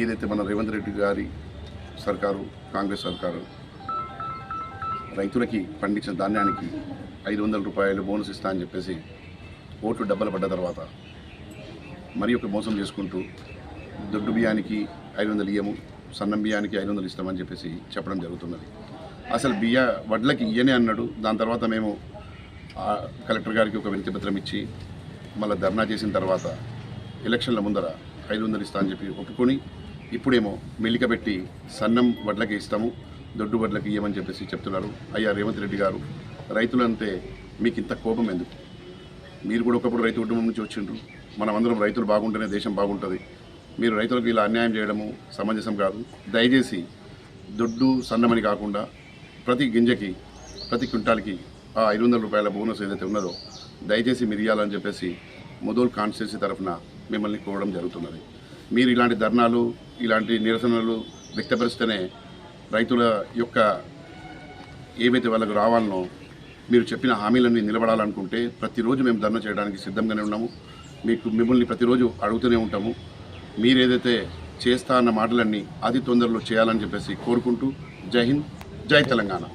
ఏదైతే మన రేవంత్ రెడ్డి గారి సర్కారు కాంగ్రెస్ సర్కారు రైతులకి పండించిన ధాన్యానికి ఐదు వందల రూపాయలు బోనస్ ఇస్తా అని చెప్పేసి ఓట్లు డబ్బలు పడ్డ తర్వాత మరి ఒక మోసం చేసుకుంటూ దొడ్డు బియ్యానికి ఐదు వందలు ఇయ్యము సన్నం బియ్యానికి ఐదు వందలు ఇస్తామని చెప్పేసి చెప్పడం జరుగుతున్నది. అసలు బియ్య వడ్లకి ఇయ్యనే అన్నాడు. దాని తర్వాత మేము ఆ కలెక్టర్ గారికి ఒక వినతి పత్రం ఇచ్చి మళ్ళీ ధర్నా చేసిన తర్వాత ఎలక్షన్ల ముందర ఐదు వందలు ఇస్తా అని చెప్పి ఒప్పుకొని ఇప్పుడేమో మెల్లిక పెట్టి సన్నం వడ్లకి ఇస్తాము దొడ్డు వడ్లకి ఇయ్యమని చెప్పేసి చెప్తున్నారు. అయ్యా రేవంత్ రెడ్డి గారు రైతులంటే మీకు ఇంత కోపం ఎందుకు? మీరు కూడా ఒకప్పుడు రైతు కుటుంబం నుంచి వచ్చిండ్రు. మనమందరం రైతులు బాగుంటేనే దేశం బాగుంటుంది. మీరు రైతులకు ఇలా అన్యాయం చేయడము సమంజసం కాదు. దయచేసి దొడ్డు సన్నమని కాకుండా ప్రతి గింజకి ప్రతి క్వింటాల్కి ఆ ఐదు వందల రూపాయల బోనస్ ఏదైతే ఉన్నదో దయచేసి మీరు ఇవ్వాలని చెప్పేసి మొదలు కాన్స్టిట్యూన్సీ తరఫున మిమ్మల్ని కోరడం జరుగుతున్నది. మీరు ఇలాంటి ధర్నాలు ఇలాంటి నిరసనలు వ్యక్తపరిస్తేనే రైతుల యొక్క ఏవైతే వాళ్ళకు రావాలనో మీరు చెప్పిన హామీలన్నీ నిలబడాలనుకుంటే ప్రతిరోజు మేము ధర్నా చేయడానికి సిద్ధంగానే ఉన్నాము. మీకు మిమ్మల్ని ప్రతిరోజు అడుగుతూనే ఉంటాము. మీరు ఏదైతే చేస్తా అన్న మాటలన్నీ అతి తొందరలో చేయాలని చెప్పేసి కోరుకుంటూ జై హింద్ జై తెలంగాణ.